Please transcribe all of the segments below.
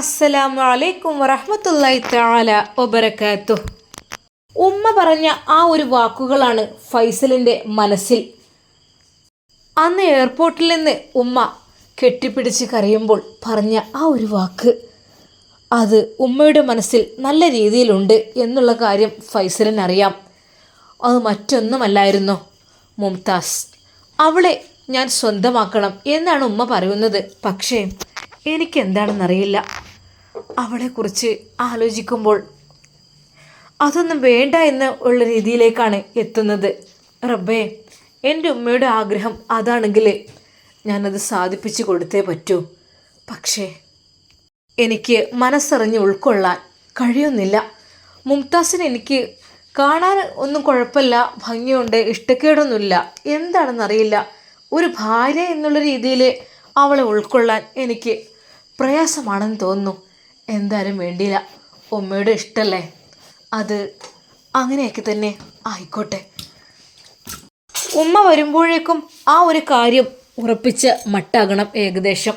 അസ്സലാമു അലൈക്കും വറഹ്മത്തുള്ളാഹി തആല ഒബരക്കാത്തു ഉമ്മ പറഞ്ഞ ആ ഒരു വാക്കുകളാണ് ഫൈസലിന്റെ മനസ്സിൽ. അന്ന് എയർപോർട്ടിൽ നിന്ന് ഉമ്മ കെട്ടിപ്പിടിച്ച് കരയുമ്പോൾ പറഞ്ഞ ആ ഒരു വാക്ക് അത് ഉമ്മയുടെ മനസ്സിൽ നല്ല രീതിയിലുണ്ട് എന്നുള്ള കാര്യം ഫൈസലിനറിയാം. അത് മറ്റൊന്നുമല്ലായിരുന്നു. മുംതാസ് അവളെ ഞാൻ സ്വന്തമാക്കണം എന്നാണ് ഉമ്മ പറയുന്നത്. പക്ഷേ എനിക്കെന്താണെന്നറിയില്ല. അവളെക്കുറിച്ച് ആലോചിക്കുമ്പോൾ അതൊന്നും വേണ്ട എന്ന് ഉള്ള രീതിയിലേക്കാണ് എത്തുന്നത്. റബ്ബേ എന്റെ ഉമ്മയുടെ ആഗ്രഹം അതാണെങ്കിൽ ഞാനത് സാധിപ്പിച്ചു കൊടുത്തേ പറ്റൂ. പക്ഷേ എനിക്ക് മനസ്സറിഞ്ഞ് ഉൾക്കൊള്ളാൻ കഴിയുന്നില്ല. മുംതാസിന് എനിക്ക് കാണാൻ ഒന്നും കുഴപ്പമില്ല ഭംഗിയുണ്ട് ഇഷ്ടക്കേടൊന്നുമില്ല. എന്താണെന്നറിയില്ല. ഒരു ഭാര്യ എന്നുള്ള രീതിയിൽ അവളെ ഉൾക്കൊള്ളാൻ എനിക്ക് പ്രയാസമാണെന്ന് തോന്നുന്നു. എന്തായാലും വേണ്ടിയില്ല. ഉമ്മയുടെ ഇഷ്ടമല്ലേ അത് അങ്ങനെയൊക്കെ തന്നെ ആയിക്കോട്ടെ. ഉമ്മ വരുമ്പോഴേക്കും ആ ഒരു കാര്യം ഉറപ്പിച്ച് മട്ടാകണം ഏകദേശം.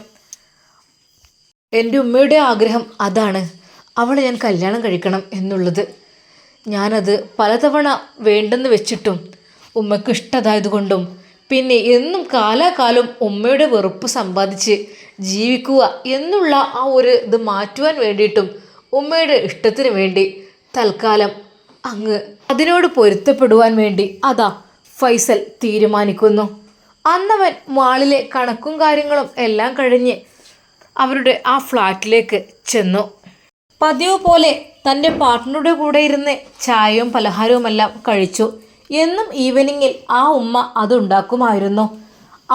എന്റെ ഉമ്മയുടെ ആഗ്രഹം അതാണ്. അവളെ ഞാൻ കല്യാണം കഴിക്കണം എന്നുള്ളത്. ഞാനത് പലതവണ വേണ്ടെന്ന് വെച്ചിട്ടും ഉമ്മക്ക് ഇഷ്ടതായതുകൊണ്ടും പിന്നെ എന്നും കാലാകാലം ഉമ്മയുടെ വെറുപ്പ് സമ്പാദിച്ച് ജീവിക്കുക എന്നുള്ള ആ ഒരു ഇത് മാറ്റുവാൻ വേണ്ടിയിട്ടും ഉമ്മയുടെ ഇഷ്ടത്തിന് വേണ്ടി തൽക്കാലം അങ്ങ് അതിനോട് പൊരുത്തപ്പെടുവാൻ വേണ്ടി അതാ ഫൈസൽ തീരുമാനിക്കുന്നു. അന്നവൻ മാളിലെ കണക്കും കാര്യങ്ങളും എല്ലാം കഴിഞ്ഞ് അവരുടെ ആ ഫ്ലാറ്റിലേക്ക് ചെന്നു. പതിവ് പോലെ തന്റെ പാർട്ട്ണറുടെ കൂടെ ഇരുന്ന് ചായയും പലഹാരവുമെല്ലാം കഴിച്ചു. എന്നും ഈവനിങ്ങിൽ ആ ഉമ്മ അതുണ്ടാക്കുമായിരുന്നു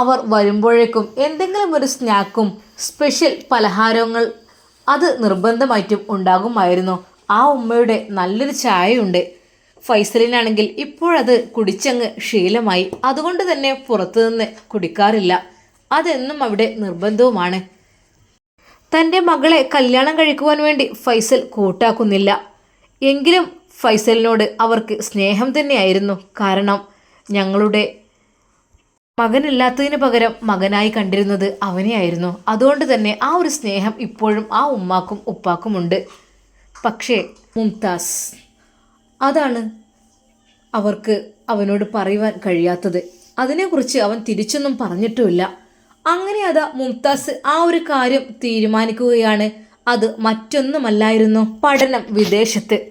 അവർ വരുമ്പോഴേക്കും എന്തെങ്കിലും ഒരു സ്നാക്കും സ്പെഷ്യൽ പലഹാരങ്ങൾ അത് നിർബന്ധമായിട്ടും ഉണ്ടാകുമായിരുന്നു. ആ ഉമ്മയുടെ നല്ലൊരു ചായയുണ്ട്. ഫൈസലിനാണെങ്കിൽ ഇപ്പോഴത് കുടിച്ചങ്ങ് ശീലമായി. അതുകൊണ്ട് തന്നെ പുറത്തുനിന്ന് കുടിക്കാറില്ല. അതെന്നും അവിടെ നിർബന്ധവുമാണ്. തന്റെ മകളെ കല്യാണം കഴിക്കുവാൻ വേണ്ടി ഫൈസൽ കൂട്ടാക്കുന്നില്ല. എങ്കിലും ഫൈസലിനോട് അവർക്ക് സ്നേഹം തന്നെയായിരുന്നു കാരണം ഞങ്ങളുടെ മകനില്ലാത്തതിന് പകരം മകനായി കണ്ടിരുന്നത് അവനെയായിരുന്നു. അതുകൊണ്ട് തന്നെ ആ ഒരു സ്നേഹം ഇപ്പോഴും ആ ഉമ്മാക്കും ഉപ്പാക്കുമുണ്ട്. പക്ഷേ മുംതാസ് അതാണ് അവർക്ക് അവനോട് പറയുവാൻ കഴിയാത്തത്. അതിനെക്കുറിച്ച് അവൻ തിരിച്ചൊന്നും പറഞ്ഞിട്ടുമില്ല. അങ്ങനെ അതാ മുംതാസ് ആ ഒരു കാര്യം തീരുമാനിക്കുകയാണ്. അത് മറ്റൊന്നുമല്ലായിരുന്നു. പഠനം വിദേശത്ത്.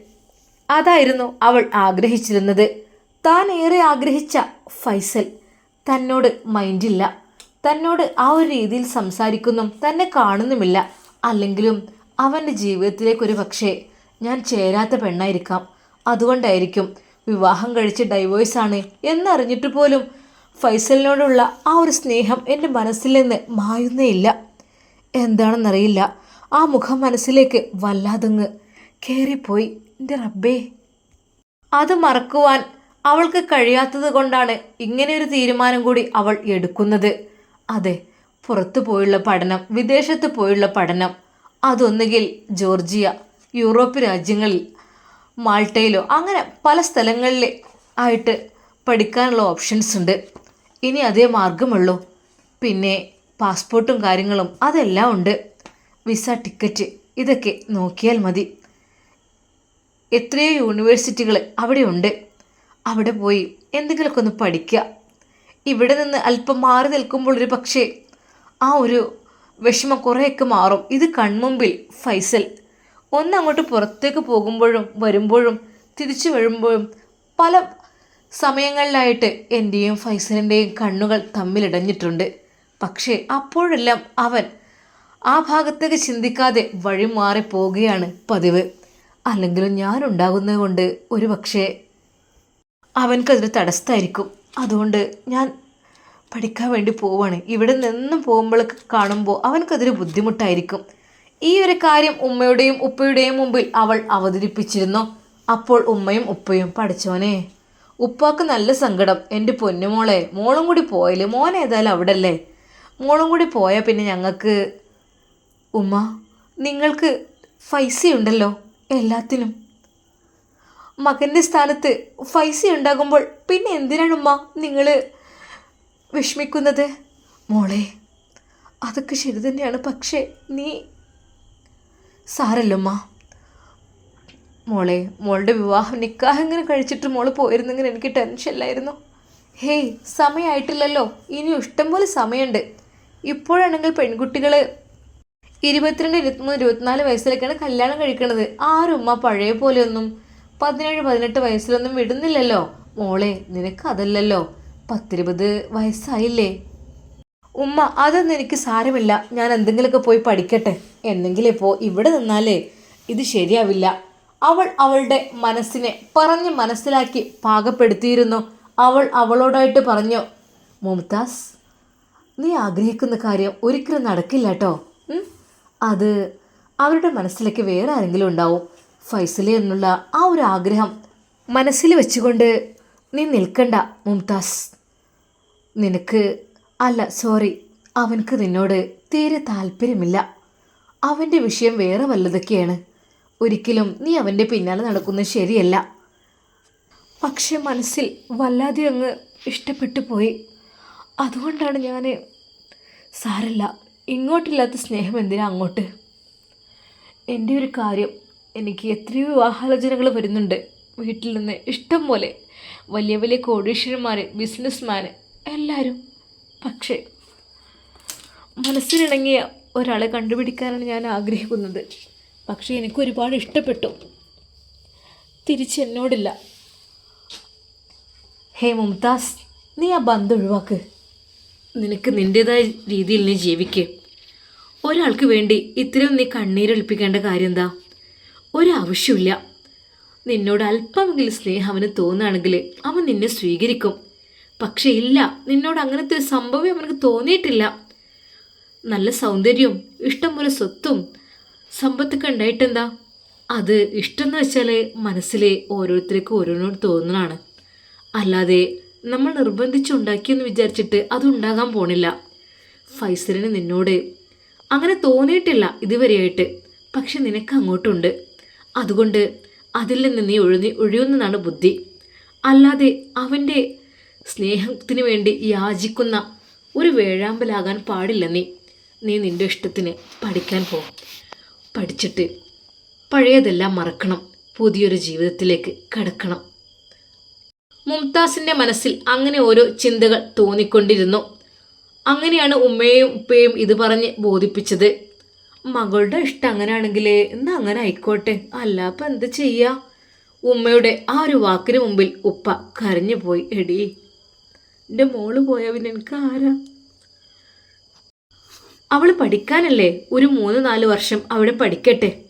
അതായിരുന്നു അവൾ ആഗ്രഹിച്ചിരുന്നത്. താൻ ഏറെ ആഗ്രഹിച്ച ഫൈസൽ. തന്നോട് മൈൻഡില്ല. തന്നോട് ആ ഒരു രീതിയിൽ സംസാരിക്കുന്നു. തന്നെ കാണുന്നുമില്ല. അല്ലെങ്കിലും അവന്റെ ജീവിതത്തിലേക്കൊരു പക്ഷേ ഞാൻ ചേരാത്ത പെണ്ണായിരിക്കാം. അതുകൊണ്ടായിരിക്കും വിവാഹം കഴിച്ച് ഡൈവോഴ്സാണ് എന്നറിഞ്ഞിട്ട് പോലും ഫൈസലിനോടുള്ള ആ ഒരു സ്നേഹം എന്റെ മനസ്സിൽ നിന്ന് മായുന്നേയില്ല. എന്താണെന്നറിയില്ല. ആ മുഖം മനസ്സിലേക്ക് വല്ലാതങ്ങ് കയറിപ്പോയി എന്റെ റബ്ബേ. അത് മറക്കുവാൻ അവൾക്ക് കഴിയാത്തത് കൊണ്ടാണ് ഇങ്ങനെയൊരു തീരുമാനം കൂടി അവൾ എടുക്കുന്നത്. അതെ പുറത്തു പോയുള്ള പഠനം വിദേശത്ത് പോയുള്ള പഠനം അതൊന്നുകിൽ ജോർജിയ യൂറോപ്പ് രാജ്യങ്ങളിൽ മാൾട്ടയിലോ അങ്ങനെ പല സ്ഥലങ്ങളിൽ ആയിട്ട് പഠിക്കാനുള്ള ഓപ്ഷൻസ് ഉണ്ട്. ഇനി അതേ മാർഗമുള്ളൂ പിന്നെ പാസ്പോർട്ടും കാര്യങ്ങളും അതെല്ലാം ഉണ്ട്. വിസ ടിക്കറ്റ് ഇതൊക്കെ നോക്കിയാൽ മതി. എത്രയോ യൂണിവേഴ്സിറ്റികൾ അവിടെയുണ്ട്. അവിടെ പോയി എന്തെങ്കിലുമൊക്കെ ഒന്ന് പഠിക്കുക. ഇവിടെ നിന്ന് അല്പം മാറി നിൽക്കുമ്പോൾ ഒരു പക്ഷേ ആ ഒരു വിഷമം കുറേയൊക്കെ മാറും. ഇത് കൺമുമ്പിൽ ഫൈസൽ. ഒന്ന് അങ്ങോട്ട് പുറത്തേക്ക് പോകുമ്പോഴും വരുമ്പോഴും തിരിച്ചു വരുമ്പോഴും പല സമയങ്ങളിലായിട്ട് എന്റെയും ഫൈസലിന്റെയും കണ്ണുകൾ തമ്മിലിടഞ്ഞിട്ടുണ്ട് പക്ഷേ അപ്പോഴെല്ലാം അവൻ ആ ഭാഗത്തേക്ക് ചിന്തിക്കാതെ വഴി മാറി പോവുകയാണ് പതിവ്. അല്ലെങ്കിലും ഞാനുണ്ടാകുന്നത് കൊണ്ട് ഒരു പക്ഷേ അവൻക്കതൊരു തടസ്സമായിരിക്കും അതുകൊണ്ട് ഞാൻ പഠിക്കാൻ വേണ്ടി പോവാണ്. ഇവിടെ നിന്നും പോകുമ്പോൾ കാണുമ്പോൾ അവനക്കതൊരു ബുദ്ധിമുട്ടായിരിക്കും. ഈ ഒരു കാര്യം ഉമ്മയുടെയും ഉപ്പയുടെയും മുമ്പിൽ അവൾ അവതരിപ്പിച്ചിരുന്നു. അപ്പോൾ ഉമ്മയും ഉപ്പയും പഠിച്ചോനെ ഉപ്പാക്ക് നല്ല സങ്കടം. എന്റെ പൊന്നുമോളെ മോളും കൂടി പോയാൽ മോൻ ഏതായാലും അവിടെ അല്ലേ മോളും കൂടി പോയാൽ പിന്നെ ഞങ്ങൾക്ക് ഉമ്മ നിങ്ങൾക്ക് പൈസയുണ്ടല്ലോ എല്ലാത്തിനും. മകന്റെ സ്ഥാനത്ത് ഫൈസി ഉണ്ടാകുമ്പോൾ പിന്നെ എന്തിനാണ് ഉമ്മ നിങ്ങൾ വിഷമിക്കുന്നത്? മോളെ അതൊക്കെ ശരി തന്നെയാണ്. പക്ഷേ നീ സാരല്ലമ്മ മോളെ മോളുടെ വിവാഹം നിക്കാഹ് എങ്ങനെ കഴിച്ചിട്ട് മോൾ പോയിരുന്നെങ്കിൽ എനിക്ക് ടെൻഷൻ ടെൻഷനില്ലായിരുന്നു ഹേയ് സമയമായിട്ടില്ലല്ലോ ഇനിയും ഇഷ്ടംപോലെ സമയമുണ്ട്. ഇപ്പോഴാണെങ്കിൽ പെൺകുട്ടികൾ ഇരുപത്തിരണ്ട് ഇരുപത്തിമൂന്ന് ഇരുപത്തിനാല് വയസ്സിലൊക്കെയാണ് കല്യാണം കഴിക്കണത്. ആരും ഉമ്മ പഴയ പോലെയൊന്നും പതിനേഴ് പതിനെട്ട് വയസ്സിലൊന്നും വിടുന്നില്ലല്ലോ. മോളെ നിനക്ക് അതല്ലല്ലോ. പത്തിരുപത് വയസ്സായില്ലേ? ഉമ്മ അതൊന്നും എനിക്ക് സാരമില്ല. ഞാൻ എന്തെങ്കിലുമൊക്കെ പോയി പഠിക്കട്ടെ. എന്നെങ്കിലും ഇപ്പോൾ ഇവിടെ നിന്നാലേ. ഇത് ശരിയാവില്ല. അവൾ അവളുടെ മനസ്സിനെ പറഞ്ഞ് മനസ്സിലാക്കി പാകപ്പെടുത്തിയിരുന്നു. അവൾ അവളോടായിട്ട് പറഞ്ഞു മുംതാസ് നീ ആഗ്രഹിക്കുന്ന കാര്യം ഒരിക്കലും നടക്കില്ല കേട്ടോ അത് അവരുടെ മനസ്സിലേക്ക് വേറെ ആരെങ്കിലും ഉണ്ടാവും. ഫൈസലെ എന്നുള്ള ആ ഒരു ആഗ്രഹം മനസ്സിൽ വെച്ചുകൊണ്ട് നീ നിൽക്കണ്ട മുംതാസ്. നിനക്ക് അല്ല സോറി അവനക്ക് നിന്നോട് തീരെ താല്പര്യമില്ല. അവന്റെ വിഷയം വേറെ വല്ലതൊക്കെയാണ്. ഒരിക്കലും നീ അവന്റെ പിന്നാലെ നടക്കുന്നത് ശരിയല്ല. പക്ഷെ മനസ്സിൽ വല്ലാതെ അങ്ങ് ഇഷ്ടപ്പെട്ടു പോയി. അതുകൊണ്ടാണ് ഞാൻ സാരല്ല ഇങ്ങോട്ടില്ലാത്ത സ്നേഹം എന്തിനാ അങ്ങോട്ട്? എന്റെ ഒരു കാര്യം എനിക്ക് എത്രയോ വിവാഹാലോചനകൾ വരുന്നുണ്ട്. വീട്ടിൽ നിന്ന് ഇഷ്ടം പോലെ വലിയ വലിയ കോടീശ്വരന്മാർ ബിസിനസ്മാൻ എല്ലാവരും പക്ഷേ മനസ്സിനിണങ്ങിയ ഒരാളെ കണ്ടുപിടിക്കാനാണ് ഞാൻ ആഗ്രഹിക്കുന്നത്. പക്ഷേ എനിക്ക് ഒരുപാട് ഇഷ്ടപ്പെട്ടു. തിരിച്ച് എന്നോടില്ല. ഹേ മുംതാസ് നീ ആ ബന്ധം ഒഴിവാക്ക്. നിനക്ക് നിന്റേതായ രീതിയിൽ നീ ജീവിക്ക്. ഒരാൾക്ക് വേണ്ടി ഇത്രയും നീ കണ്ണീരൊളിപ്പിക്കേണ്ട കാര്യം എന്താ? ഒരാവശ്യമില്ല നിന്നോട് അല്പമെങ്കിലും സ്നേഹം അവന് തോന്നുകയാണെങ്കിൽ അവൻ നിന്നെ സ്വീകരിക്കും. പക്ഷേ ഇല്ല നിന്നോട് അങ്ങനത്തെ ഒരു സംഭവം അവനക്ക് തോന്നിയിട്ടില്ല. നല്ല സൗന്ദര്യവും ഇഷ്ടം പോലെ സ്വത്തും സമ്പത്തൊക്കെ ഉണ്ടായിട്ടെന്താ? അത് ഇഷ്ടം എന്ന് വെച്ചാൽ മനസ്സിൽ ഓരോരുത്തർക്കും ഓരോന്നോട് തോന്നുന്നതാണ് അല്ലാതെ നമ്മൾ നിർബന്ധിച്ചുണ്ടാക്കിയെന്ന് വിചാരിച്ചിട്ട് അതുണ്ടാകാൻ പോണില്ല. ഫൈസലിന് നിന്നോട് അങ്ങനെ തോന്നിയിട്ടില്ല ഇതുവരെയായിട്ട്. പക്ഷെ നിനക്ക് അങ്ങോട്ടുണ്ട്. അതുകൊണ്ട് അതിൽ നിന്ന് നീ ഒഴിഞ്ഞ് ഒഴിയുന്നതാണ് ബുദ്ധി. അല്ലാതെ അവന്റെ സ്നേഹത്തിന് വേണ്ടി യാചിക്കുന്ന ഒരു വേഴാമ്പലാകാൻ പാടില്ല നീ. നീ നിന്റെ ഇഷ്ടത്തിന് പഠിക്കാൻ പോ. പഠിച്ചിട്ട് പഴയതെല്ലാം മറക്കണം. പുതിയൊരു ജീവിതത്തിലേക്ക് കടക്കണം. മുംതാസിന്റെ മനസ്സിൽ അങ്ങനെ ഓരോ ചിന്തകൾ തോന്നിക്കൊണ്ടിരുന്നു. അങ്ങനെയാണ് ഉമ്മയും ഉപ്പയും ഇത് പറഞ്ഞ് ബോധിപ്പിച്ചത്. മകളുടെ ഇഷ്ടം അങ്ങനെയാണെങ്കിൽ എന്നാ അങ്ങനെ ആയിക്കോട്ടെ. അല്ല അപ്പം എന്ത് ചെയ്യാ? ഉമ്മയുടെ ആ ഒരു വാക്കിന് മുമ്പിൽ ഉപ്പ കരഞ്ഞു പോയി. എടി എന്റെ മോൾ പോയ പിന്നെ എനിക്ക് ആരാ? അവൾ പഠിക്കാനല്ലേ ഒരു മൂന്ന് നാല് വർഷം അവിടെ പഠിക്കട്ടെ.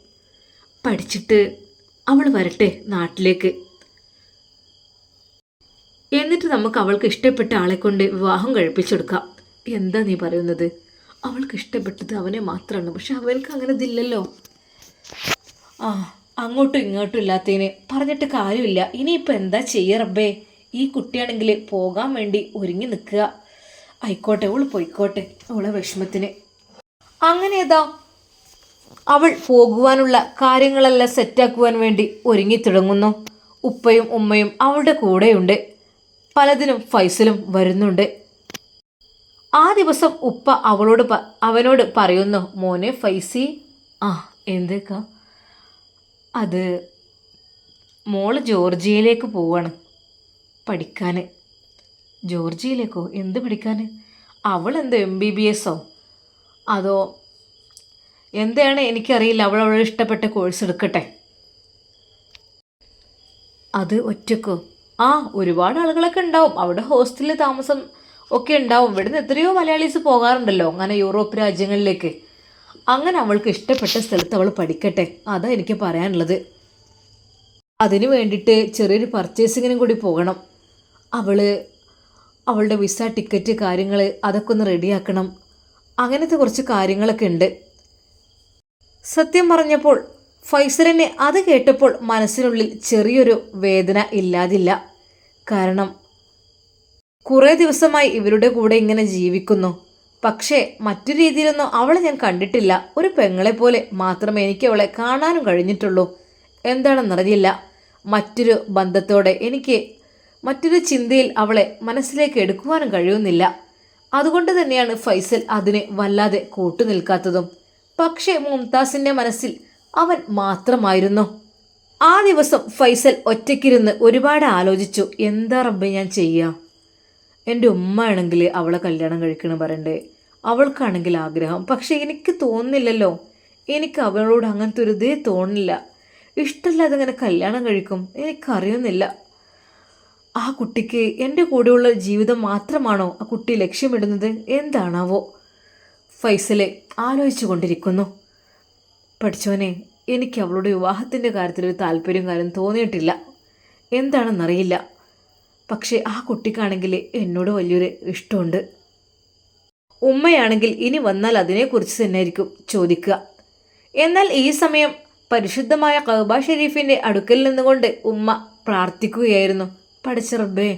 പഠിച്ചിട്ട് അവൾ വരട്ടെ നാട്ടിലേക്ക്. എന്നിട്ട് നമുക്ക് അവൾക്ക് ഇഷ്ടപ്പെട്ട ആളെ കൊണ്ട് വിവാഹം കഴിപ്പിച്ചെടുക്കാം. എന്താ നീ പറയുന്നത്? അവൾക്ക് ഇഷ്ടപ്പെട്ടത് അവനെ മാത്രമാണ്. പക്ഷെ അവൾക്ക് അങ്ങനെ ഇതില്ലല്ലോ. ആ അങ്ങോട്ടും ഇങ്ങോട്ടും ഇല്ലാത്തതിന് പറഞ്ഞിട്ട് കാര്യമില്ല. ഇനിയിപ്പോൾ എന്താ ചെയ്യുക റബ്ബേ? ഈ കുട്ടിയാണെങ്കിൽ പോകാൻ വേണ്ടി ഒരുങ്ങി നിൽക്കുക. ആയിക്കോട്ടെ അവൾ പോയിക്കോട്ടെ. അവളെ വിഷമത്തിന്. അങ്ങനെ ഏതാ അവൾ പോകുവാനുള്ള കാര്യങ്ങളെല്ലാം സെറ്റാക്കുവാൻ വേണ്ടി ഒരുങ്ങി തുടങ്ങുന്നു. ഉപ്പയും ഉമ്മയും അവളുടെ കൂടെയുണ്ട്. പലതിനും ഫൈസലും വരുന്നുണ്ട്. ആ ദിവസം ഉപ്പ അവളോട് അവനോട് പറയുന്നു മോനെ ഫൈസി. ആ എന്തേക്കാ? അത് മോൾ ജോർജിയയിലേക്ക് പോവാണ് പഠിക്കാൻ ജോർജിയയിലേക്കോ? എന്ത് പഠിക്കാൻ അവൾ എന്ത് എം ബി ബി എസോ അതോ എന്താണ്? എനിക്കറിയില്ല. അവൾ അവളെ ഇഷ്ടപ്പെട്ട കോഴ്സ് എടുക്കട്ടെ. അത് ഒറ്റക്കോ? ആ ഒരുപാട് ആളുകളൊക്കെ ഉണ്ടാവും. അവിടെ ഹോസ്റ്റലിൽ താമസം ഒക്കെ ഉണ്ടാവും. ഇവിടുന്ന് എത്രയോ മലയാളീസ് പോകാറുണ്ടല്ലോ അങ്ങനെ യൂറോപ്പ് രാജ്യങ്ങളിലേക്ക്. അങ്ങനെ അവൾക്ക് ഇഷ്ടപ്പെട്ട സ്ഥലത്ത് അവൾ പഠിക്കട്ടെ. അതാ എനിക്ക് പറയാനുള്ളത്. അതിന് വേണ്ടിയിട്ട് ചെറിയൊരു പർച്ചേസിങ്ങിനും കൂടി പോകണം. അവൾ അവളുടെ വിസ ടിക്കറ്റ് കാര്യങ്ങൾ അതൊക്കെ ഒന്ന് റെഡിയാക്കണം അങ്ങനത്തെ കുറച്ച് കാര്യങ്ങളൊക്കെ ഉണ്ട്. സത്യം പറഞ്ഞപ്പോൾ ഫൈസലിനെ അത് കേട്ടപ്പോൾ മനസ്സിനുള്ളിൽ ചെറിയൊരു വേദന ഇല്ലാതില്ല. കാരണം കുറേ ദിവസമായി ഇവരുടെ കൂടെ ഇങ്ങനെ ജീവിക്കുന്നു. പക്ഷേ മറ്റു രീതിയിലൊന്നും അവളെ ഞാൻ കണ്ടിട്ടില്ല. ഒരു പെങ്ങളെ പോലെ മാത്രമേ എനിക്ക് അവളെ കാണാനും കഴിഞ്ഞിട്ടുള്ളൂ. എന്താണെന്നറിയില്ല മറ്റൊരു ബന്ധത്തോടെ എനിക്ക് മറ്റൊരു ചിന്തയിൽ അവളെ മനസ്സിലേക്ക് എടുക്കുവാനും കഴിയുന്നില്ല. അതുകൊണ്ട് തന്നെയാണ് ഫൈസൽ അതിനെ വല്ലാതെ കൂട്ടുനിൽക്കാത്തതും പക്ഷേ മുംതാസിന്റെ മനസ്സിൽ അവൻ മാത്രമായിരുന്നു. ആ ദിവസം ഫൈസൽ ഒറ്റയ്ക്കിരുന്ന് ഒരുപാട് ആലോചിച്ചു. എന്താ റബ്ബെ ഞാൻ ചെയ്യുക എന്റെ ഉമ്മ ആണെങ്കിൽ അവളെ കല്യാണം കഴിക്കണം പറയണ്ടേ? അവൾക്കാണെങ്കിൽ ആഗ്രഹം. പക്ഷേ എനിക്ക് തോന്നുന്നില്ലല്ലോ. എനിക്ക് അവളോട് അങ്ങനത്തെ ഒരു ഇതേ തോന്നില്ല ഇഷ്ടമല്ലാതെ ഇങ്ങനെ കല്യാണം കഴിക്കും. എനിക്കറിയുന്നില്ല. ആ കുട്ടിക്ക് എന്റെ കൂടെയുള്ള ജീവിതം മാത്രമാണോ ആ കുട്ടി ലക്ഷ്യമിടുന്നത്? എന്താണാവോ? ഫൈസലെ ആലോചിച്ചു കൊണ്ടിരിക്കുന്നു. പഠിച്ചോനെ എനിക്ക് അവളുടെ വിവാഹത്തിന്റെ കാര്യത്തിൽ ഒരു താല്പര്യം കാര്യം തോന്നിയിട്ടില്ല. എന്താണെന്നറിയില്ല. പക്ഷേ ആ കുട്ടിക്കാണെങ്കിൽ എന്നോട് വലിയൊരു ഇഷ്ടമുണ്ട്. ഉമ്മയാണെങ്കിൽ ഇനി വന്നാൽ അതിനെക്കുറിച്ച് തന്നെയായിരിക്കും ചോദിക്കുക. എന്നാൽ ഈ സമയം പരിശുദ്ധമായ കൗബ ഷെരീഫിന്റെ അടുക്കൽ നിന്നുകൊണ്ട് ഉമ്മ പ്രാർത്ഥിക്കുകയായിരുന്നു. പഠിച്ച റബ്ബേ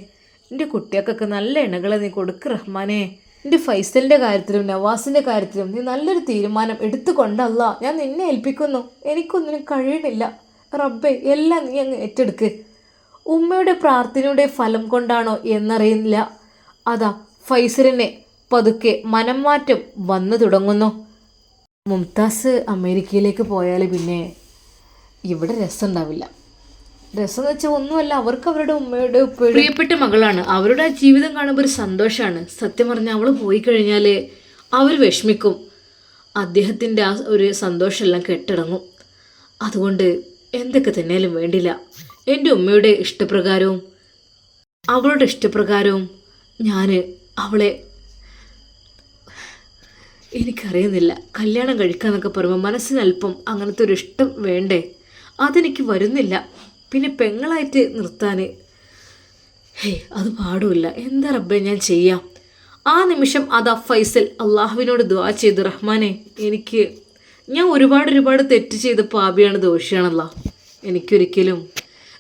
എന്റെ കുട്ടികൾക്കൊക്കെ നല്ല എണ്ണകൾ നീ കൊടുക്ക് റഹ്മാനെ. എന്റെ ഫൈസലിന്റെ കാര്യത്തിലും നവാസിന്റെ കാര്യത്തിലും നീ നല്ലൊരു തീരുമാനം എടുത്തു എടുത്തുകൊണ്ടല്ല ഞാൻ നിന്നെ ഏൽപ്പിക്കുന്നു. എനിക്കൊന്നിനും കഴിയണില്ല. റബ്ബേ എല്ലാം നീ അങ്ങ് ഏറ്റെടുക്ക്. ഉമ്മയുടെ പ്രാർത്ഥനയുടെ ഫലം കൊണ്ടാണോ എന്നറിയില്ല അതാ ഫൈസലിനെ പതുക്കെ മനം മാറ്റം വന്നു തുടങ്ങുന്നു. മുംതാസ് അമേരിക്കയിലേക്ക് പോയാൽ പിന്നെ ഇവിടെ രസമുണ്ടാവില്ല. രസം എന്ന് വെച്ചാൽ ഒന്നുമല്ല അവർക്ക് അവരുടെ ഉമ്മയുടെ പ്രിയപ്പെട്ട മകളാണ്. അവരുടെ ആ ജീവിതം കാണുമ്പോൾ ഒരു സന്തോഷമാണ് സത്യം പറഞ്ഞാൽ അവൾ പോയി കഴിഞ്ഞാൽ അവർ വിഷമിക്കും. അദ്ദേഹത്തിന്റെ ആ ഒരു സന്തോഷമെല്ലാം കെട്ടിടങ്ങും. അതുകൊണ്ട് എന്തൊക്കെ തന്നെയാലും വേണ്ടില്ല. എന്റെ ഉമ്മയുടെ ഇഷ്ടപ്രകാരവും അവളുടെ ഇഷ്ടപ്രകാരവും ഞാൻ അവളെ എനിക്കറിയുന്നില്ല. കല്യാണം കഴിക്കാന്നൊക്കെ പറയുമ്പോൾ മനസ്സിന് അല്പം അങ്ങനത്തെ ഒരു ഇഷ്ടം വേണ്ടേ? അതെനിക്ക് വരുന്നില്ല. പിന്നെ പെങ്ങളായിട്ട് നിർത്താൻ ഹേ അത് പാടുമില്ല. എന്താ റബ്ബെ ഞാൻ ചെയ്യാം? ആ നിമിഷം അതാ ഫൈസൽ അള്ളാഹുവിനോട് ദ്വാ ചെയ്തു. റഹ്മാനെ എനിക്ക് ഞാൻ ഒരുപാട് ഒരുപാട് തെറ്റ് ചെയ്ത പാപിയാണ് ദോഷിയാണല്ലോ. എനിക്കൊരിക്കലും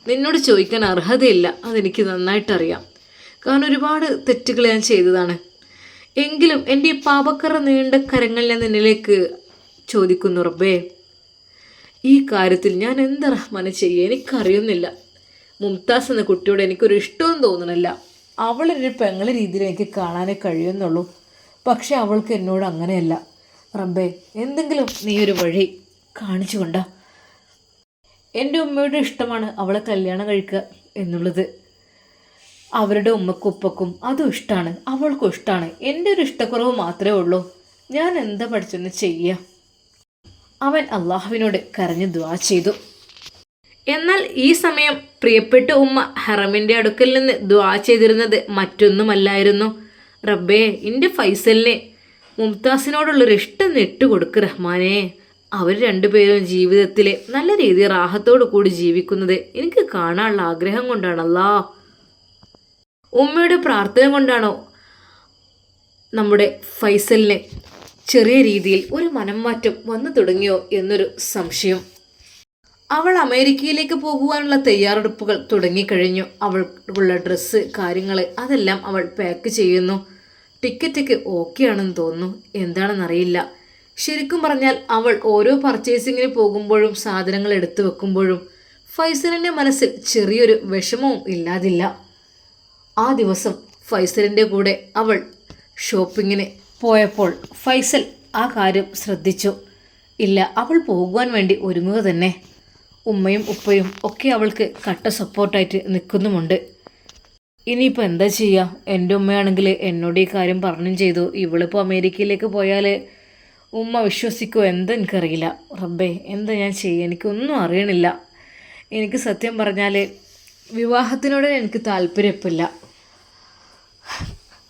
നിന്നോട് ചോദിക്കാൻ അർഹതയില്ല. അതെനിക്ക് നന്നായിട്ടറിയാം. കാരണം ഒരുപാട് തെറ്റുകൾ ഞാൻ ചെയ്തതാണ്. എങ്കിലും എന്റെ ഈ പാപക്കറ നീണ്ട കരങ്ങൾ ഞാൻ നിന്നിലേക്ക് ചോദിക്കുന്നു റബ്ബേ. ഈ കാര്യത്തിൽ ഞാൻ എന്ത് റഹ്മാനെ ചെയ്യുക എനിക്കറിയുന്നില്ല. മുംതാസ് എന്ന കുട്ടിയോട് എനിക്കൊരു ഇഷ്ടവും തോന്നണില്ല. അവളൊരു പെങ്ങളെ രീതിയിൽ എനിക്ക് കാണാനേ കഴിയുന്നുള്ളൂ. പക്ഷെ അവൾക്ക് എന്നോട് അങ്ങനെയല്ല. റബ്ബേ എന്തെങ്കിലും നീ ഒരു വഴി കാണിച്ചു കൊണ്ടാ. എന്റെ ഉമ്മയുടെ ഇഷ്ടമാണ് അവളെ കല്യാണം കഴിക്കുക എന്നുള്ളത്. അവരുടെ ഉമ്മക്കും ഉപ്പക്കും അതും ഇഷ്ടമാണ് അവൾക്കും ഇഷ്ടമാണ് എന്റെ ഒരു ഇഷ്ടക്കുറവ് മാത്രമേ ഉള്ളൂ. ഞാൻ എന്താ പഠിച്ചെന്ന് ചെയ്യുക അവൻ അള്ളാഹുവിനോട് കരഞ്ഞു ദ്വാ ചെയ്തു. എന്നാൽ ഈ സമയം പ്രിയപ്പെട്ട ഉമ്മ ഹറമിന്റെ അടുക്കൽ നിന്ന് ദ്വാ ചെയ്തിരുന്നത് മറ്റൊന്നുമല്ലായിരുന്നു. റബ്ബേ എന്റെ ഫൈസലിനെ മുംതാസിനോടുള്ളൊരു ഇഷ്ടം നെട്ടുകൊടുക്ക് റഹ്മാനെ. അവർ രണ്ടുപേരും ജീവിതത്തിലെ നല്ല രീതിയിൽ റാഹത്തോടു കൂടി ജീവിക്കുന്നത് എനിക്ക് കാണാനുള്ള ആഗ്രഹം കൊണ്ടാണല്ലോ. ഉമ്മയുടെ പ്രാർത്ഥന കൊണ്ടാണോ നമ്മുടെ ഫൈസലിന് ചെറിയ രീതിയിൽ ഒരു മനംമാറ്റം വന്നു തുടങ്ങിയോ എന്നൊരു സംശയം. അവൾ അമേരിക്കയിലേക്ക് പോകുവാനുള്ള തയ്യാറെടുപ്പുകൾ തുടങ്ങിക്കഴിഞ്ഞു. അവൾക്കുള്ള ഡ്രസ്സ് കാര്യങ്ങൾ അതെല്ലാം അവൾ പാക്ക് ചെയ്യുന്നു. ടിക്കറ്റൊക്കെ ഓക്കെ ആണെന്ന് തോന്നുന്നു. എന്താണെന്നറിയില്ല. ശരിക്കും പറഞ്ഞാൽ അവൾ ഓരോ പർച്ചേസിങ്ങിന് പോകുമ്പോഴും സാധനങ്ങൾ എടുത്തു വെക്കുമ്പോഴും ഫൈസലിന്റെ മനസ്സിൽ ചെറിയൊരു വിഷമവും ഇല്ലാതില്ല. ആ ദിവസം ഫൈസലിന്റെ കൂടെ അവൾ ഷോപ്പിങ്ങിന് പോയപ്പോൾ ഫൈസൽ ആ കാര്യം ശ്രദ്ധിച്ചു. ഇല്ല അവൾ പോകുവാൻ വേണ്ടി ഒരുങ്ങുക തന്നെ. ഉമ്മയും ഉപ്പയും ഒക്കെ അവൾക്ക് കട്ട സപ്പോർട്ടായിട്ട് നിൽക്കുന്നുമുണ്ട്. ഇനിയിപ്പോൾ എന്താ ചെയ്യുക എന്റെ ഉമ്മയാണെങ്കിൽ എന്നോട് ഈ കാര്യം പറഞ്ഞും ചെയ്തു. ഇവളിപ്പോൾ അമേരിക്കയിലേക്ക് പോയാൽ ഉമ്മ വിശ്വസിക്കുമോ എന്താ എനിക്കറിയില്ല. റബ്ബേ എന്താ ഞാൻ ചെയ്യുക? എനിക്കൊന്നും അറിയണില്ല. എനിക്ക് സത്യം പറഞ്ഞാൽ വിവാഹത്തിനോട് എനിക്ക് താല്പര്യപ്പില്ല.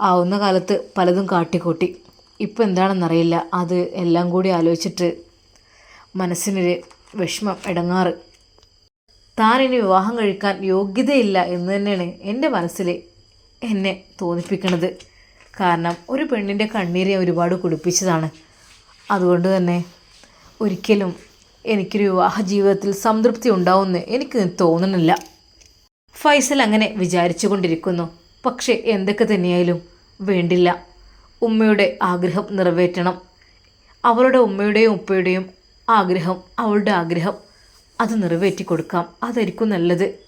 ആവുന്ന കാലത്ത് പലതും കാട്ടിക്കൂട്ടി. ഇപ്പം എന്താണെന്നറിയില്ല. അത് എല്ലാം കൂടി ആലോചിച്ചിട്ട് മനസ്സിനൊരു വിഷമം ഇടങ്ങാറ്. താൻ ഇനി വിവാഹം കഴിക്കാൻ യോഗ്യതയില്ല എന്ന് തന്നെയാണ് എന്റെ മനസ്സിൽ എന്നെ തോന്നിപ്പിക്കുന്നത് കാരണം ഒരു പെണ്ണിന്റെ കണ്ണീരെ ഒരുപാട് കുടിപ്പിച്ചതാണ്. അതുകൊണ്ട് തന്നെ ഒരിക്കലും എനിക്കൊരു വിവാഹ ജീവിതത്തിൽ സംതൃപ്തി ഉണ്ടാവുമെന്ന് എനിക്ക് തോന്നുന്നില്ല. ഫൈസൽ അങ്ങനെ വിചാരിച്ചു കൊണ്ടിരിക്കുന്നു. പക്ഷേ എന്തൊക്കെ തന്നെയായാലും വേണ്ടില്ല. ഉമ്മയുടെ ആഗ്രഹം നിറവേറ്റണം. അവളുടെ ഉമ്മയുടെയും ഉപ്പയുടെയും ആഗ്രഹം അവളുടെ ആഗ്രഹം അത് നിറവേറ്റി കൊടുക്കാം. അതായിരിക്കും നല്ലത്.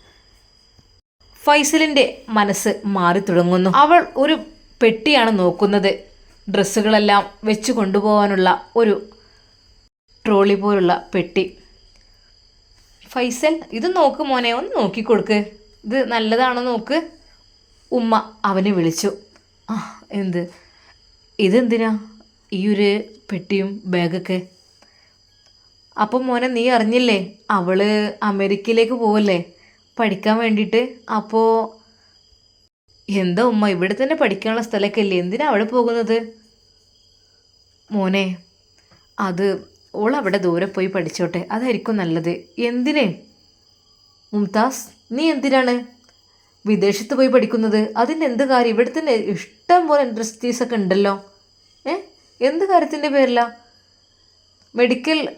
ഫൈസലിന്റെ മനസ്സ് മാറി തുടങ്ങുന്നു അവൾ ഒരു പെട്ടിയാണ് നോക്കുന്നത്. ഡ്രസ്സുകളെല്ലാം വെച്ച് കൊണ്ടുപോകാനുള്ള ഒരു ട്രോളി പോലുള്ള പെട്ടി. ഫൈസൽ ഇത് നോക്ക് മോനെ ഒന്ന് നോക്കിക്കൊടുക്ക് ഇത് നല്ലതാണോ നോക്ക്. ഉമ്മ അവനെ വിളിച്ചു. ആ എന്ത്? ഇതെന്തിനാ ഈ ഒരു പെട്ടിയും ബാഗൊക്കെ? അപ്പം മോനെ നീ അറിഞ്ഞില്ലേ? അവൾ അമേരിക്കയിലേക്ക് പോവല്ലേ? പഠിക്കാൻ വേണ്ടിയിട്ട്. അപ്പോൾ എന്താ ഉമ്മ? ഇവിടെ തന്നെ പഠിക്കാനുള്ള സ്ഥലമൊക്കെ എന്തിനാ അവിടെ പോകുന്നത്? മോനെ അത് ഓൾ അവിടെ ദൂരെ പോയി പഠിച്ചോട്ടെ. അതായിരിക്കും നല്ലത്. എന്തിനേ? മുംതാസ് നീ എന്തിനാണ് വിദേശത്ത് പോയി പഠിക്കുന്നത്? അതിന്റെ എന്ത് കാര്യം? ഇവിടെ തന്നെ ഇഷ്ടം പോലെ ഇൻഡസ്ട്രീസ് ഒക്കെ ഉണ്ടല്ലോ. ഏ? എന്ത് കാര്യത്തിന്റെ പേരില? മെഡിക്കൽ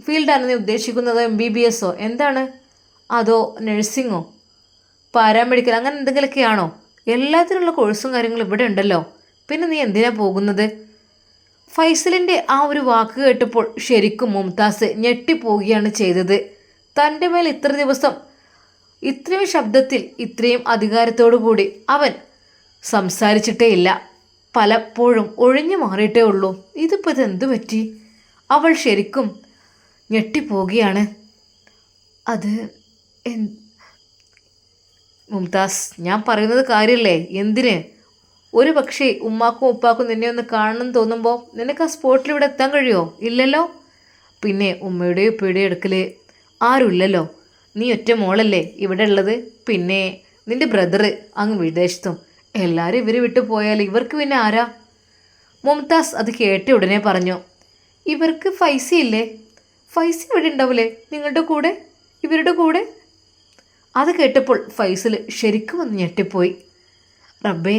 ഫീൽഡാണ് നീ ഉദ്ദേശിക്കുന്നത്? എം ബി ബി എസോ എന്താണ്? അതോ നഴ്സിങ്ങോ പാരാമെഡിക്കൽ അങ്ങനെ എന്തെങ്കിലുമൊക്കെയാണോ എല്ലാത്തിനുള്ള കോഴ്സും കാര്യങ്ങളും ഇവിടെ ഉണ്ടല്ലോ. പിന്നെ നീ എന്തിനാ പോകുന്നത്? ഫൈസലിന്റെ ആ ഒരു വാക്ക് കേട്ടപ്പോൾ ശരിക്കും മുംതാസ് ഞെട്ടിപ്പോവുകയാണ് ചെയ്തത്. തന്റെ മേൽ ഇത്ര ദിവസം ഇത്രയും ശബ്ദത്തിൽ ഇത്രയും അധികാരത്തോടു കൂടി അവൻ സംസാരിച്ചിട്ടേ ഇല്ല പലപ്പോഴും ഒഴിഞ്ഞു മാറിയിട്ടേ ഉള്ളൂ. ഇതിപ്പോൾ ഇതെന്തു പറ്റി? അവൾ ശരിക്കും ഞെട്ടിപ്പോവുകയാണ്. അത് മുംതാസ് ഞാൻ പറയുന്നത് കാര്യമല്ലേ എന്തിന്? ഒരു പക്ഷേ ഉമ്മാക്കും ഉപ്പാക്കും നിന്നെ ഒന്ന് കാണണം തോന്നുമ്പോൾ നിനക്ക് ആ സ്പോട്ടിൽ ഇവിടെ എത്താൻ കഴിയുമോ ഇല്ലല്ലോ? പിന്നെ ഉമ്മയുടെയും ഉപ്പയുടെയും അടുക്കൽ ആരുമില്ലല്ലോ? നീ ഒറ്റ മോളല്ലേ ഇവിടെ ഉള്ളത്? പിന്നെ നിന്റെ ബ്രദറ് അങ്ങ് വിദേശത്തും. എല്ലാവരും ഇവർ വിട്ടു പോയാൽ ഇവർക്ക് പിന്നെ ആരാ? മുംതാസ് അത് കേട്ട ഉടനെ പറഞ്ഞു ഇവർക്ക് ഫൈസ ഇല്ലേ? ഫൈസ ഇവിടെ ഉണ്ടാവില്ലേ നിങ്ങളുടെ കൂടെ? ഇവരുടെ കൂടെ? അത് കേട്ടപ്പോൾ ഫൈസൽ ശരിക്കും ഒന്ന് ഞെട്ടിപ്പോയി. റബ്ബേ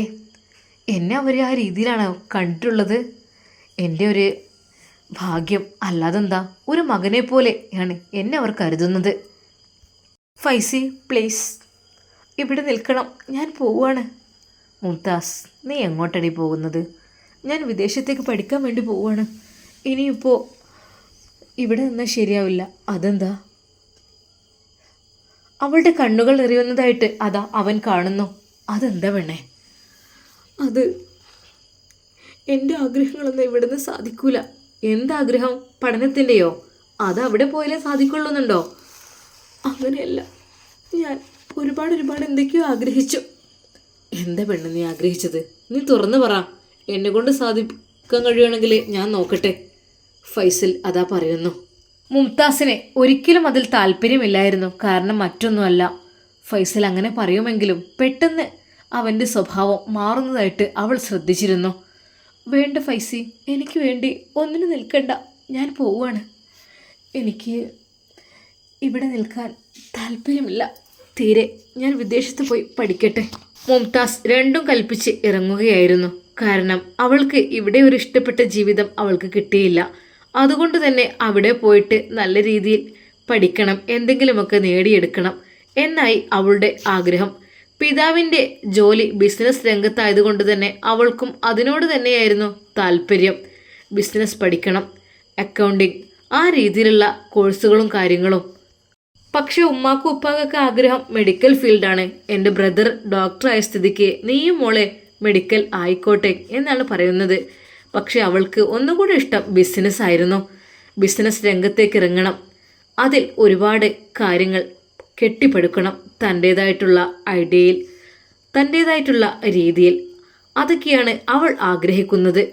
എന്നെ അവർ ആ രീതിയിലാണ് കണ്ടിട്ടുള്ളത്? എന്റെ ഒരു ഭാഗ്യം അല്ലാതെന്താ? ഒരു മകനെ പോലെയാണ് എന്നെ അവർ കരുതുന്നത്. ഫൈസി പ്ലീസ് ഇവിടെ നിൽക്കണം. ഞാൻ പോവാണ്. മുംതാസ് നീ എങ്ങോട്ടടി പോകുന്നത്? ഞാൻ വിദേശത്തേക്ക് പഠിക്കാൻ വേണ്ടി പോവാണ്. ഇനിയിപ്പോൾ ഇവിടെ നിന്നാൽ ശരിയാവില്ല. അതെന്താ? അവളുടെ കണ്ണുകൾ എറിയുന്നതായിട്ട് അതാ അവൻ കാണുന്നു. അതെന്താ വേണേ അത് എന്റെ ആഗ്രഹങ്ങളൊന്നും ഇവിടുന്ന് സാധിക്കൂല. എന്താഗ്രഹം? പഠനത്തിന്റെയോ അത് അവിടെ പോയാലേ സാധിക്കുള്ളൂന്നുണ്ടോ? അങ്ങനെയല്ല. ഞാൻ ഒരുപാട് ഒരുപാട് എന്തൊക്കെയോ ആഗ്രഹിച്ചു. എന്താ പെണ്ണ് നീ ആഗ്രഹിച്ചത്? നീ തുറന്നു പറ. എന്നെ കൊണ്ട് സാധിക്കാൻ കഴിയുകയാണെങ്കിൽ ഞാൻ നോക്കട്ടെ. ഫൈസൽ അതാ പറയുന്നു. മുംതാസിന് ഒരിക്കലും അതിൽ താല്പര്യമില്ലായിരുന്നു. കാരണം മറ്റൊന്നുമല്ല. ഫൈസൽ അങ്ങനെ പറയുമെങ്കിലും പെട്ടെന്ന് അവന്റെ സ്വഭാവം മാറുന്നതായിട്ട് അവൾ ശ്രദ്ധിച്ചിരുന്നു. വേണ്ട ഫൈസി എനിക്ക് വേണ്ടി ഒന്നിനു നിൽക്കണ്ട. ഞാൻ പോവുകയാണ്. എനിക്ക് ഇവിടെ നിൽക്കാൻ താല്പര്യമില്ല. തീരെ. ഞാൻ വിദേശത്ത് പോയി പഠിക്കട്ടെ. മുംതാസ് രണ്ടും കൽപ്പിച്ച് ഇറങ്ങുകയായിരുന്നു. കാരണം അവൾക്ക് ഇവിടെ ഒരു ഇഷ്ടപ്പെട്ട ജീവിതം അവൾക്ക് കിട്ടിയില്ല. അതുകൊണ്ട് തന്നെ അവിടെ പോയിട്ട് നല്ല രീതിയിൽ പഠിക്കണം എന്തെങ്കിലുമൊക്കെ നേടിയെടുക്കണം എന്നായി അവളുടെ ആഗ്രഹം. പിതാവിന്റെ ജോലി ബിസിനസ് രംഗത്തായതുകൊണ്ട് തന്നെ അവൾക്കും അതിനോട് തന്നെയായിരുന്നു താല്പര്യം. ബിസിനസ് പഠിക്കണം അക്കൗണ്ടിങ് ആ രീതിയിലുള്ള കോഴ്സുകളും കാര്യങ്ങളും. പക്ഷെ ഉമ്മാക്കും ഉപ്പാക്കൊക്കെ ആഗ്രഹം മെഡിക്കൽ ഫീൽഡാണ്. എന്റെ ബ്രദർ ഡോക്ടറായ സ്ഥിതിക്ക് നീയും മോളെ മെഡിക്കൽ ആയിക്കോട്ടെ എന്നാണ് പറയുന്നത്. പക്ഷെ അവൾക്ക് ഒന്നുകൂടി ഇഷ്ടം ബിസിനസ് ആയിരുന്നു. ബിസിനസ് രംഗത്തേക്ക് ഇറങ്ങണം. അതിൽ ഒരുപാട് കാര്യങ്ങൾ കെട്ടിപ്പടുക്കണം തന്റേതായിട്ടുള്ള ഐഡിയയിൽ തന്റേതായിട്ടുള്ള രീതിയിൽ. അതൊക്കെയാണ് അവൾ ആഗ്രഹിക്കുന്നത്.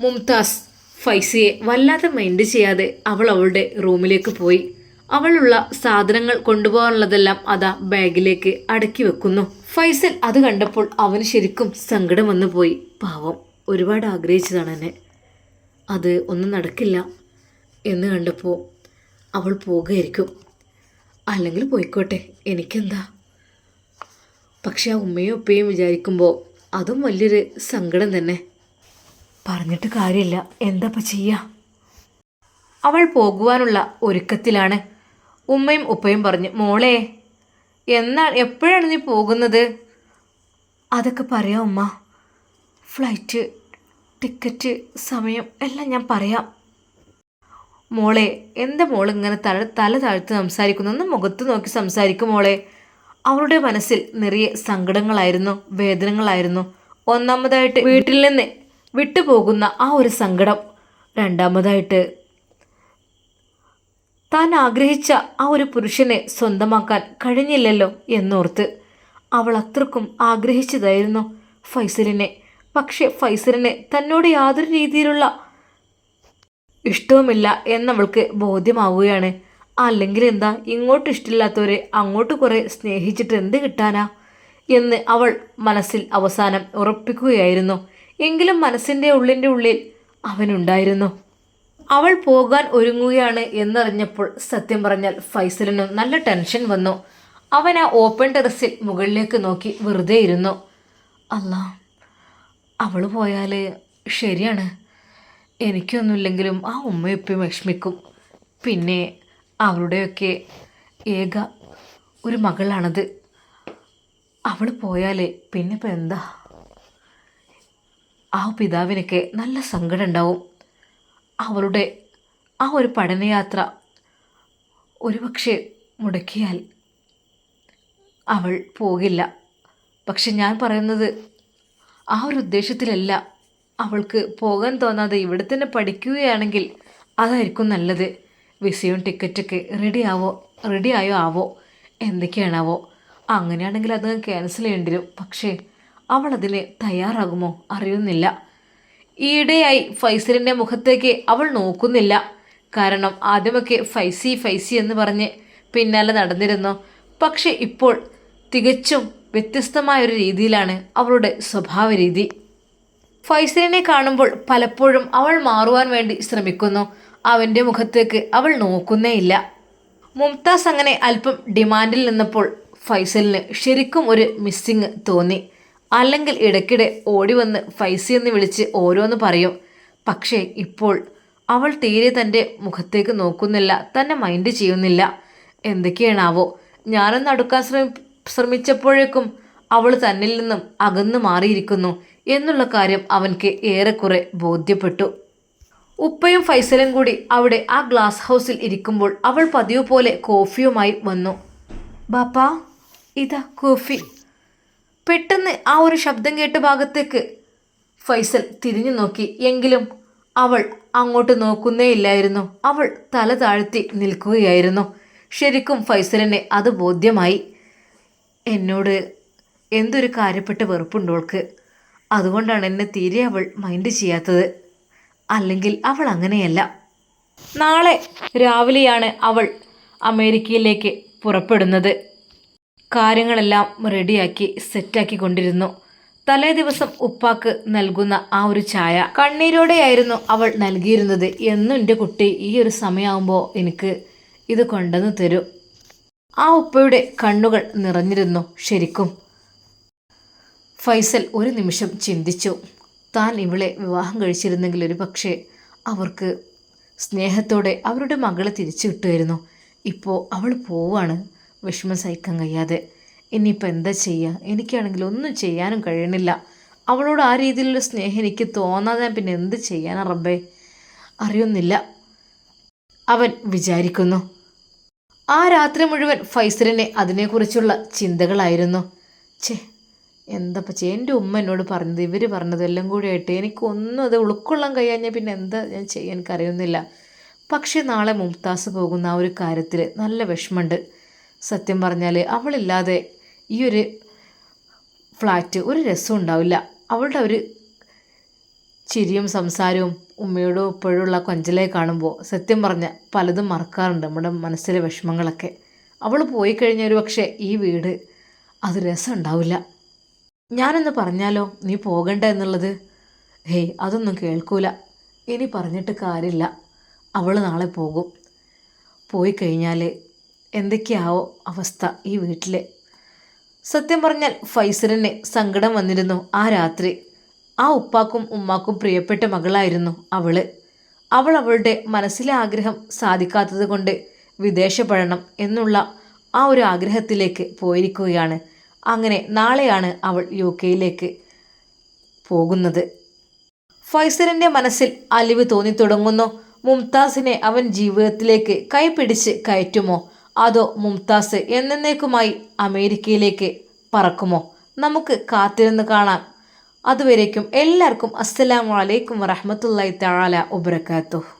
മുംതാസ് ഫൈസിയെ വല്ലാതെ മൈൻഡ് ചെയ്യാതെ അവൾ അവളുടെ റൂമിലേക്ക് പോയി. അവളുള്ള സാധനങ്ങൾ കൊണ്ടുപോകാനുള്ളതെല്ലാം അതാ ബാഗിലേക്ക് അടക്കി വെക്കുന്നു. ഫൈസൽ അത് കണ്ടപ്പോൾ അവന് ശരിക്കും സങ്കടം വന്നു പോയി പാവം. ഒരുപാട് ആഗ്രഹിച്ചതാണ് എന്നെ. അത് ഒന്നും നടക്കില്ല എന്ന് കണ്ടപ്പോൾ അവൾ പോകുകയായിരിക്കും അല്ലെങ്കിൽ പോയിക്കോട്ടെ എനിക്കെന്താ? പക്ഷെ ആ ഉമ്മയും ഉപ്പയും വിചാരിക്കുമ്പോൾ അതും വലിയൊരു സങ്കടം തന്നെ. പറഞ്ഞിട്ട് കാര്യമില്ല. എന്താ ചെയ്യുക അവൾ പോകുവാനുള്ള ഒരുക്കത്തിലാണ്. ഉമ്മയും ഉപ്പയും പറഞ്ഞു മോളെ എന്നാ എപ്പോഴാണ് നീ പോകുന്നത്? അതൊക്കെ പറയാം ഉമ്മ. ഫ്ലൈറ്റ് ടിക്കറ്റ് സമയം എല്ലാം ഞാൻ പറയാം. മോളെ എന്റെ മോൾ ഇങ്ങനെ തല തല താഴ്ത്ത് സംസാരിക്കുന്നു? ഒന്ന് മുഖത്ത് നോക്കി സംസാരിക്കും മോളെ. അവരുടെ മനസ്സിൽ നിറയെ സങ്കടങ്ങളായിരുന്നു വേദനകളായിരുന്നു. ഒന്നാമതായിട്ട് വീട്ടിൽ നിന്ന് വിട്ടുപോകുന്ന ആ ഒരു സങ്കടം. രണ്ടാമതായിട്ട് താൻ ആഗ്രഹിച്ച ആ ഒരു പുരുഷനെ സ്വന്തമാക്കാൻ കഴിഞ്ഞില്ലല്ലോ എന്നോർത്ത്. അവൾ അത്രക്കും ആഗ്രഹിച്ചതായിരുന്നു ഫൈസലിനെ. പക്ഷെ ഫൈസലിന് തന്നോട് യാതൊരു രീതിയിലുള്ള ഇഷ്ടവുമില്ല എന്നവൾക്ക് ബോധ്യമാവുകയാണ്. അല്ലെങ്കിൽ എന്താ ഇങ്ങോട്ട് ഇഷ്ടമില്ലാത്തവരെ അങ്ങോട്ട് കുറേ സ്നേഹിച്ചിട്ട് എന്ത് കിട്ടാനാ? എന്ന് അവൾ മനസ്സിൽ അവസാനം ഉറപ്പിക്കുകയായിരുന്നു. എങ്കിലും മനസ്സിന്റെ ഉള്ളിന്റെ ഉള്ളിൽ അവനുണ്ടായിരുന്നു. അവൾ പോകാൻ ഒരുങ്ങുകയാണ് എന്നറിഞ്ഞപ്പോൾ സത്യം പറഞ്ഞാൽ ഫൈസലിന് നല്ല ടെൻഷൻ വന്നു. അവൻ ആ ഓപ്പൺ ടെറസിൽ മുകളിലേക്ക് നോക്കി വെറുതെ ഇരുന്നു അല്ല അവൾ പോയാൽ ശരിയാണ്. എനിക്കൊന്നുമില്ലെങ്കിലും ആ ഉമ്മ എപ്പോഴും വിഷമിക്കും. പിന്നെ അവളുടെയൊക്കെ ഏക ഒരു മകളാണത്. അവൾ പോയാൽ പിന്നെ ഇപ്പം എന്താ? ആ പിതാവിനൊക്കെ നല്ല സങ്കടം ഉണ്ടാവും. അവളുടെ ആ ഒരു പഠനയാത്ര ഒരുപക്ഷെ മുടക്കിയാൽ അവൾ പോകില്ല. പക്ഷെ ഞാൻ പറയുന്നത് ആ ഒരു ഉദ്ദേശത്തിലല്ല അവൾക്ക് പോകാൻ തോന്നാതെ ഇവിടെ തന്നെ പഠിക്കുകയാണെങ്കിൽ അതായിരിക്കും നല്ലത്. വിസയും ടിക്കറ്റൊക്കെ റെഡി ആവോ? റെഡി ആയോ ആവോ? എന്തൊക്കെയാണാവോ? അങ്ങനെയാണെങ്കിൽ അത് ക്യാൻസൽ ചെയ്യേണ്ടി വരും. പക്ഷേ അവൾ അതിന് തയ്യാറാകുമോ അറിയുന്നില്ല. ഈയിടെയായി ഫൈസലിന്റെ മുഖത്തേക്ക് അവൾ നോക്കുന്നില്ല. കാരണം ആദ്യമൊക്കെ ഫൈസി ഫൈസി എന്ന് പറഞ്ഞ് പിന്നാലെ നടന്നിരുന്നു. പക്ഷേ ഇപ്പോൾ തികച്ചും വ്യത്യസ്തമായൊരു രീതിയിലാണ് അവളുടെ സ്വഭാവ രീതി ഫൈസലിനെ കാണുമ്പോൾ പലപ്പോഴും അവൾ മാറുവാൻ വേണ്ടി ശ്രമിക്കുന്നു. അവന്റെ മുഖത്തേക്ക് അവൾ നോക്കുന്നേയില്ല മുംതാസ് അങ്ങനെ അല്പം ഡിമാൻഡിൽ നിന്നപ്പോൾ ഫൈസലിന് ശരിക്കും ഒരു മിസ്സിങ് തോന്നി. അല്ലെങ്കിൽ ഇടയ്ക്കിടെ ഓടി വന്ന് ഫൈസി എന്ന് വിളിച്ച് ഓരോന്ന് പറയും. പക്ഷേ ഇപ്പോൾ അവൾ തീരെ തന്റെ മുഖത്തേക്ക് നോക്കുന്നില്ല തന്നെ മൈൻഡ് ചെയ്യുന്നില്ല. എന്തൊക്കെയാണാവോ? ഞാനൊന്ന് അടുക്കാൻ ശ്രമി ശ്രമിച്ചപ്പോഴേക്കും അവൾ തന്നിൽ നിന്നും അകന്നു മാറിയിരിക്കുന്നു എന്നുള്ള കാര്യം അവൻക്ക് ഏറെക്കുറെ ബോധ്യപ്പെട്ടു. ഉപ്പയും ഫൈസലും കൂടി അവിടെ ആ ഗ്ലാസ് ഹൗസിൽ ഇരിക്കുമ്പോൾ അവൾ പതിവ് പോലെ കോഫിയുമായി വന്നു. ബാപ്പാ ഇതാ കോഫി. പെട്ടെന്ന് ആ ഒരു ശബ്ദം കേട്ട ഭാഗത്തേക്ക് ഫൈസൽ തിരിഞ്ഞു നോക്കി. എങ്കിലും അവൾ അങ്ങോട്ട് നോക്കുന്നേയില്ലായിരുന്നു. അവൾ തല താഴ്ത്തി നിൽക്കുകയായിരുന്നു. ശരിക്കും ഫൈസലിനെ അത് ബോധ്യമായി. എന്നോട് എന്തൊരു കാര്യപ്പെട്ട വെറുപ്പുണ്ടോൾക്ക് അതുകൊണ്ടാണ് എന്നെ തീരെ അവൾ മൈൻഡ് ചെയ്യാത്തത്. അല്ലെങ്കിൽ അവൾ അങ്ങനെയല്ല. നാളെ രാവിലെയാണ് അവൾ അമേരിക്കയിലേക്ക് പുറപ്പെടുന്നത്. കാര്യങ്ങളെല്ലാം റെഡിയാക്കി സെറ്റാക്കി കൊണ്ടിരുന്നു. തലേ ദിവസം ഉപ്പാക്ക് നൽകുന്ന ആ ഒരു ചായ. കണ്ണീരോടെയായിരുന്നു അവൾ നൽകിയിരുന്നത്. എന്നും എന്റെ കുട്ടി ഈ ഒരു സമയമാകുമ്പോൾ എനിക്ക് ഇത് കൊണ്ടുവന്ന് തരും. ആ ഉപ്പയുടെ കണ്ണുകൾ നിറഞ്ഞിരുന്നു ശരിക്കും. ഫൈസൽ ഒരു നിമിഷം ചിന്തിച്ചു. താൻ ഇവളെ വിവാഹം കഴിച്ചിരുന്നെങ്കിൽ ഒരു പക്ഷേ അവർക്ക് സ്നേഹത്തോടെ അവരുടെ മകളെ തിരിച്ചു കിട്ടുമായിരുന്നു. ഇപ്പോൾ അവൾ പോവാണ്. വിഷമം സഹിക്കാൻ കഴിയാതെ. ഇനിയിപ്പോൾ എന്താ ചെയ്യുക എനിക്കാണെങ്കിൽ ഒന്നും ചെയ്യാനും കഴിയണില്ല. അവളോട് ആ രീതിയിലുള്ള സ്നേഹം എനിക്ക് തോന്നാതെ പിന്നെ എന്ത് ചെയ്യാനാ റബ്ബേ? അറിയുന്നില്ല അവൻ വിചാരിക്കുന്നു. ആ രാത്രി മുഴുവൻ ഫൈസലിനെ അതിനെക്കുറിച്ചുള്ള ചിന്തകളായിരുന്നു. ഛേ എന്താ ചേ എന്റെ ഉമ്മ എന്നോട് പറഞ്ഞത് ഇവർ പറഞ്ഞത് എല്ലാം കൂടി ആയിട്ട് എനിക്കൊന്നും അത് ഉൾക്കൊള്ളാൻ കഴിയാഞ്ഞാൽ പിന്നെ എന്താ ഞാൻ ചെയ്യാൻ എനിക്കറിയുന്നില്ല പക്ഷേ നാളെ മുംതാസ് പോകുന്ന ആ ഒരു കാര്യത്തിൽ നല്ല വിഷമമുണ്ട്. സത്യം പറഞ്ഞാൽ അവളില്ലാതെ ഈ ഒരു ഫ്ലാറ്റ് ഒരു രസം ഉണ്ടാവില്ല. അവളുടെ ഒരു ചിരിയും സംസാരവും ഉമ്മയോടും ഇപ്പോഴുള്ള കൊഞ്ചലെ കാണുമ്പോൾ സത്യം പറഞ്ഞ പലതും മറക്കാറുണ്ട് നമ്മുടെ മനസ്സിലെ വിഷമങ്ങളൊക്കെ. അവൾ പോയി കഴിഞ്ഞ ഒരു പക്ഷേ ഈ വീട് അത് രസം ഉണ്ടാവില്ല. ഞാനൊന്ന് പറഞ്ഞാലോ നീ പോകണ്ട എന്നുള്ളത്? ഹേയ് അതൊന്നും കേൾക്കൂല. ഇനി പറഞ്ഞിട്ട് കാര്യമില്ല. അവൾ നാളെ പോകും. പോയി കഴിഞ്ഞാൽ എന്തൊക്കെയാവോ അവസ്ഥ ഈ വീട്ടിലെ. സത്യം പറഞ്ഞാൽ ഫൈസലിനെ സങ്കടം വന്നിരുന്നു ആ രാത്രി. ആ ഉപ്പാക്കും ഉമ്മാക്കും പ്രിയപ്പെട്ട മകളായിരുന്നു അവൾ. അവൾ അവളുടെ മനസ്സിലെ ആഗ്രഹം സാധിക്കാത്തത് കൊണ്ട് വിദേശപ്പെടണം എന്നുള്ള ആ ഒരു ആഗ്രഹത്തിലേക്ക് പോയിരിക്കുകയാണ്. അങ്ങനെ നാളെയാണ് അവൾ യു കെയിലേക്ക് പോകുന്നത്. ഫൈസലിന്റെ മനസ്സിൽ അലിവ് തോന്നി തുടങ്ങുന്നു. മുംതാസിനെ അവൻ ജീവിതത്തിലേക്ക് കൈപിടിച്ച് കയറ്റുമോ? അതോ മുംതാസ് എന്നേക്കുമായി അമേരിക്കയിലേക്ക് പറക്കുമോ? നമുക്ക് കാത്തിരുന്ന് കാണാം. അതുവരേക്കും എല്ലാവർക്കും അസ്സലാമു അലൈക്കും വറഹമത്തല്ലാ തആല വബറകാതുഹു